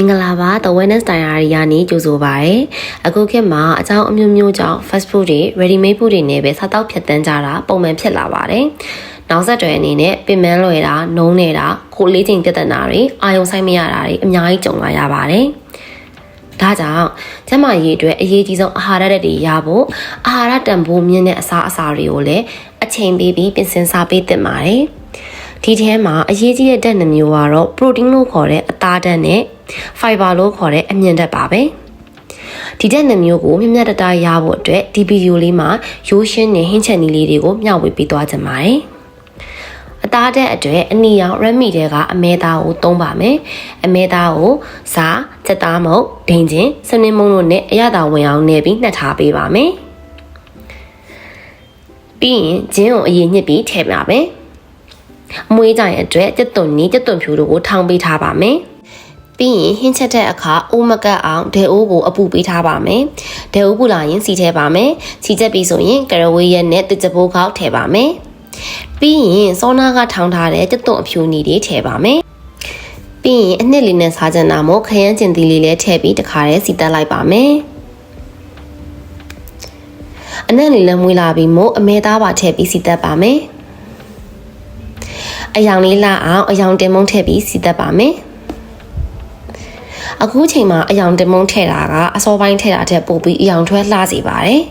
မင်္ဂလာပါ The Wellness Diary ကနေကြိုဆိုပါရစေ။အခုခေတ်မှာအကြောင်းအမျိုးမျိုးကြောင့် fast food တွေ ready made food တွေနဲ့ပဲစားတောက်ဖြတ်တန်းကြတာပုံမှန်ဖြစ်လာပါတယ်။နောက်ဆက်တွဲအနေနဲ့ပင်မလွယ်တာ၊နှုံးနေတာ၊ခိုးလေးချိန်ပြဿနာတွေအာယုံဆိုင်မရတာတွေအများကြီးကြုံလာရပါတယ်။ဒါကြောင့်ကျန်းမာရေးအတွက်အရေးကြီးဆုံးအာဟာရဓာတ်တွေရဖို့အာဟာရတန်ဖိုးမြင့်တဲ့အစားအစာတွေကိုလည်းအချိန်ပေးပြီးပြင်ဆင်စားပေးသင့်ပါတယ်။ဒီထဲမှာအရေးကြီးတဲ့ဓာတ်နှမျိုးကတော့ protein လို့ခေါ်တဲ့အသားဓာတ်နဲ့ fiber လို့ခေါ်တဲ့အမြင့်ဓာတ်ပါပဲဒီဓာတ်နှမျိုးကိုမြင့်မြတ်တတရဖို့အတွက်ဒီဗီဒီယိုလေးမှာရိုးရှင်းနဲ့ဟင်းချက်နည်းလေးတွေကိုမျှဝေပေးသွားကြပါမယ်အသားတဲ့အတွက်အနီရောင် Redmi တဲကအမဲသားကိုသုံးပါမယ်။အမဲသားကိုစား၊စက်သားမုတ်၊ဒိန်ချင်း၊စနင်းမုံတို့နဲ့အရသာဝင်အောင်နယ်ပြီးနှက်ထားပေးပါမယ်။ပြီးရင်ဂျင်းကိုအရင်ညှစ်ပြီးထည့်ပါမယ်။အမွေးကြိုင်အတွက်ကြက်သွန်နီးကြက်သွန်ဖြူတို့ကိုထောင်ပေးထားပါမယ်။ ပြီးရင်ဟင်းချက်တဲ့အခါအိုးမကတ်အောင်ဒဲအိုးကိုအပူပေးထားပါမယ်။ဒဲအိုးပူလာရင်စီထည့်ပါမယ်။စီချက်ပြီးဆိုရင်ကရဝေးရက်နဲ့တစ်ချပိုးခေါက်ထည့်ပါမယ်။ပြီးရင်စောနာကထောင်ထားတဲ့ကြက်သွန်အဖြူနီတွေထည့်ပါမယ်။ပြီးရင်အနှစ်လေးနဲ့စားကြနာမို့ခရမ်းကျင်သီးလေးလည်းထည့်ပြီးတခါတည်းစီတက်လိုက်ပါမယ်။အနက်လေးလည်းမွေးလာပြီးမို့အမဲသားပါထည့်ပြီးစီတက်ပါမယ်။အယောင်လေးလှအောင်အယောင်တင်မုံထည့်ပြီးစီသက်ပါမယ် အခုချိန်မှာအယောင်တင်မုံထည့်တာကအစောပိုင်းထည့်တာထက်ပိုပြီးအယောင်ထွက်လှစေပါတယ်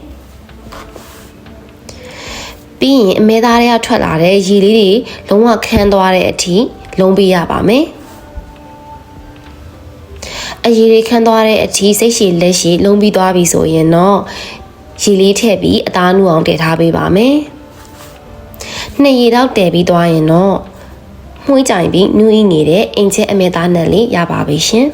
ပြီးရင်အမဲသားတွေကထွက်လာတဲ့ရေလေးတွေလုံးဝခန်းသွားတဲ့အထိလုံးပေးရပါမယ်အရေတွေခန်းသွားတဲ့အထိစိတ်ရှည်လက်ရှည်လုံးပြီးသွားပြီဆိုရင်တော့ရေလေးထည့်ပြီးအသားနုအောင်တည်ထားပေးပါမယ်နှစ်ရေတော့တည်ပြီးသွားရင်တော့မှုကြိုင်ပြီးနူးအီးနေတဲ့အိမ်ချက်အမေသားနဲ့လေးရပါပြီရှင်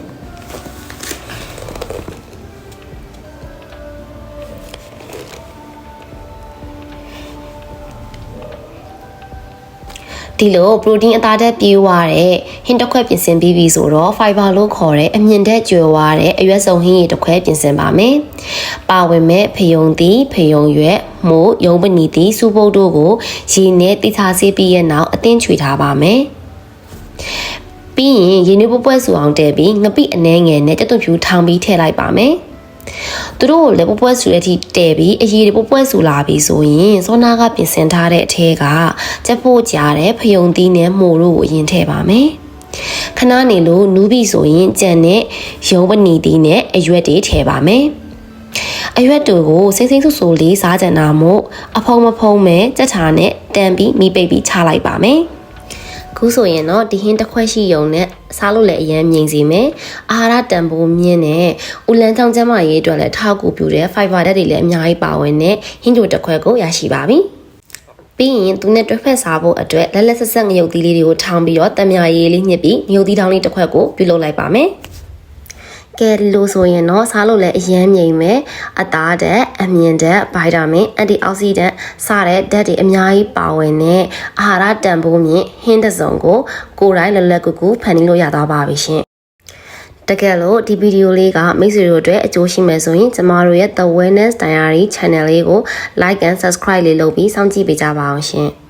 ဒီလိုပရိုတင်းအသားဓာတ်ပြေးွားတဲ့ဟင်းတစ်ခွက်ပြင်ဆင်ပြီးပြီဆိုတော့ fiber လို့ခေါ်တဲ့အမြင့်ဓာတ်ကျွယ်ွားတဲ့အရွက်စုံဟင်းရည်တစ်ခွက်ပြင်ဆင်ပါမယ်။ပါဝင်မဲ့ဖယုံသီးဖယုံရွက်မို့ယုံပနီသီးစူပုတ်တို့ကိုရေနဲ့တိထားဆေးပြီးရဲ့နောက်အသင်းချွေထားပါမယ်။ပြီးရင်ရေနွေးပွဲပွဲဆူအောင်တဲပြီးငပိအနှဲငယ်နဲ့တက်သွဖြူထောင်ပြီးထည့်လိုက်ပါမယ်။ သူတို့ကိုလည်းပွဲပွဲဆူတဲ့အထိတဲပြီးအရေးတွေပွဲပွဲဆူလာပြီဆိုရင်စောနာကပြင်ဆင်ထားတဲ့အထဲကကြက်ဖို့ကြားတဲ့ဖယုံသီးနဲ့မှုတို့ကိုအရင်ထည့်ပါမယ်ခဏနေလို့နူးပြီဆိုရင်ကြံနဲ့ရုံးပနီသီးနဲ့အရွက်တွေထည့်ပါမယ်အရွက်တူကိုစိမ့်စိမ့်ဆူဆူလေးစားကြတာမို့အဖုံမဖုံမဲ့ကြက်ချာနဲ့တန်ပြီးမိပိတ်ပြီးချလိုက်ပါမယ်။ ခုဆိုရင်တော့ဒီဟင်းတစ်ခွက်ရှိယုံနဲ့စားလို့လည်းအရင်မြင်စီမယ်အာဟာရတန်ဖိုးမြင့်နဲ့ဦးလန်းချောင်းကျန်းမာရေးအတွက်လည်းထောက်ကူပြုတဲ့ fiber ဓာတ်တွေလည်းအများကြီးပါဝင်တဲ့ဟင်းကြိုတစ်ခွက်ကိုရရှိပါပြီပြီးရင်သူနဲ့တွဲဖက်စားဖို့အတွက်လက်လက်ဆက်ဆက်ငရုတ်သီးလေးတွေကိုထောင်းပြီးတော့တံမြာရည်လေးညှစ်ပြီးငရုတ်သီးတောင်းလေးတစ်ခွက်ကိုပြုလုပ်လိုက်ပါမယ်။ ကဲဒီလိုဆိုရင်တော့စားလို့လည်းအရန်မြိန်မယ်အသားဓာတ်အမြင့်ဓာတ်ဗိုက်တာမင်အန်တီအောက်ဆီဒန့်စတဲ့ဓာတ်တွေအများကြီးပါဝင်တဲ့အာဟာရတန်ဖိုးမြင့်ဟင်းတစ်စုံကိုကိုယ်တိုင်လလကူကူဖန်တီးလို့ရသွားပါပြီရှင်တကယ်လို့ဒီဗီဒီယိုလေးကမိတ်ဆွေတို့အတွက်အကျိုးရှိမယ်ဆိုရင်ကျမတို့ရဲ့ The Wellness Diary Channel လေးကို Like and Subscribe လေးလုပ်ပြီးစောင့်ကြည့်ပေးကြပါအောင်ရှင်။